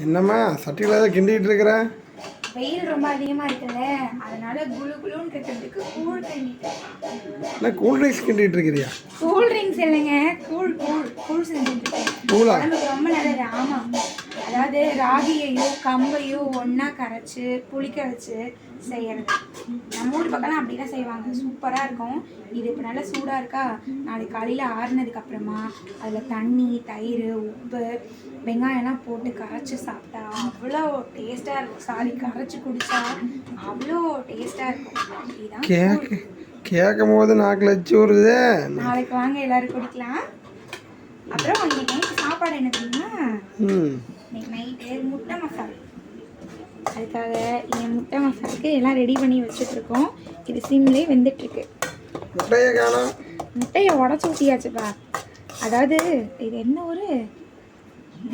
என்னம்மா சட்டியில் ஏதோ கிண்டிகிட்டு இருக்கிற? வெயில் ரொம்ப அதிகமா இருக்குல்ல அதனால குளு குளுன்னு இருக்கிறதுக்கு கூழ் தண்ணி என்ன கூல் ட்ரிங்க்ஸ் கிண்டிகிட்டு இருக்கிறியா? கூல் ட்ரிங்க்ஸ் இல்லைங்க கூழ் கூழ் கூழ் செஞ்சுட்டு கூலா ரொம்ப நல்லது ஆமாம். அதாவது ராகியையோ கம்பையோ ஒன்றா கரைச்சி புளிக்க வச்சு செய்யறது. நம்ம ஊர் பக்கம்லாம் அப்படி தான் செய்வாங்க. சூப்பராக இருக்கும். இது இப்போ நல்லா சூடாக இருக்கா? நாளைக்கு காலையில் ஆறுனதுக்கு அப்புறமா அதில் தண்ணி தயிர் உப்பு வெங்காயம்லாம் போட்டு கரைச்சி சாப்பிட்டா அவ்வளோ டேஸ்ட்டாக இருக்கும். சாரி கரைச்சி குடிச்சா அவ்வளோ டேஸ்ட்டாக இருக்கும். இதுதான் கேட்க கேட்கும் போது நாக்கில் வச்சு வருது நாளைக்கு வாங்க எல்லாரும் குடிக்கலாம். அப்புறம் இன்னைக்கு சாப்பாடு என்ன தெரியுமா? நைட்டு முட்டை மசாலா. அதுக்காக என் முட்டை மசாலுக்கு எல்லாம் ரெடி பண்ணி வச்சுட்ருக்கோம் இது சிம்லேயே வெந்துட்டுருக்கு. முட்டையை காணோம். முட்டையை உடச்சி ஊற்றியாச்சுப்பா அதாவது இது என்ன ஒரு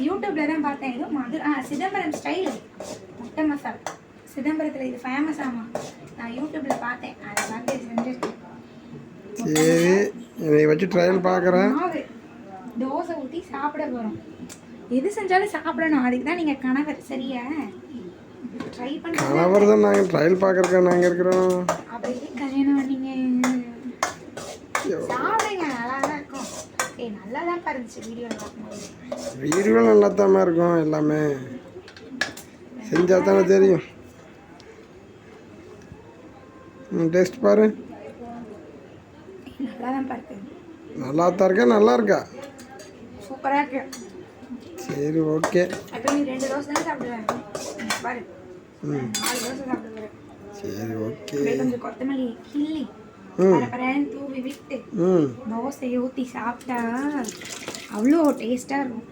யூடியூப்பில் தான் பார்த்தேன். ஏதோ மது ஆ சிதம்பரம் ஸ்டைல் முட்டை மசாலா. சிதம்பரத்தில் இது ஃபேமஸ் ஆமாம் நான் யூடியூப்பில் பார்த்தேன். அதை பார்த்து செஞ்சுருக்கேன் சரி என்னை வச்சு ட்ரையல் பார்க்குறேன். தோசை ஊற்றி சாப்பிட போகிறோம் எது செஞ்சாலும் சாப்பிடணும். அதுக்கு தான் நீங்கள் கணவர் சரியா? ட்ரை பண்ண கணவர் தான் நாங்கள் ட்ரையல் பார்க்குறக்கா நாங்கள் இருக்கிறோம். அப்படியே கல்யாணம் பண்ணீங்க. சாப்பிடுங்க நல்லா தான் இருக்கும். ஏய் நல்லா தான் இருந்துச்சு பார்க்கும்போது. வீடியோவில் நல்லா தான் இருக்கும் எல்லாமே. செஞ்சால் தானே தெரியும் டேஸ்ட் பாரு. நல்லா தான் நல்லா தான் இருக்கா? நல்லா இருக்கா சூப்பராக இருக்கு. சரி ஓகே. தோசை ம். தோசை சரி ஓகே. கொஞ்சம் கொத்தமல்லி கிள்ளி ம். பரப்பரன்னு தூவி விட்டு ம். தோசையை ஊற்றி சாப்பிட்டா அவ்வளோ டேஸ்ட்டாக இருக்கும்.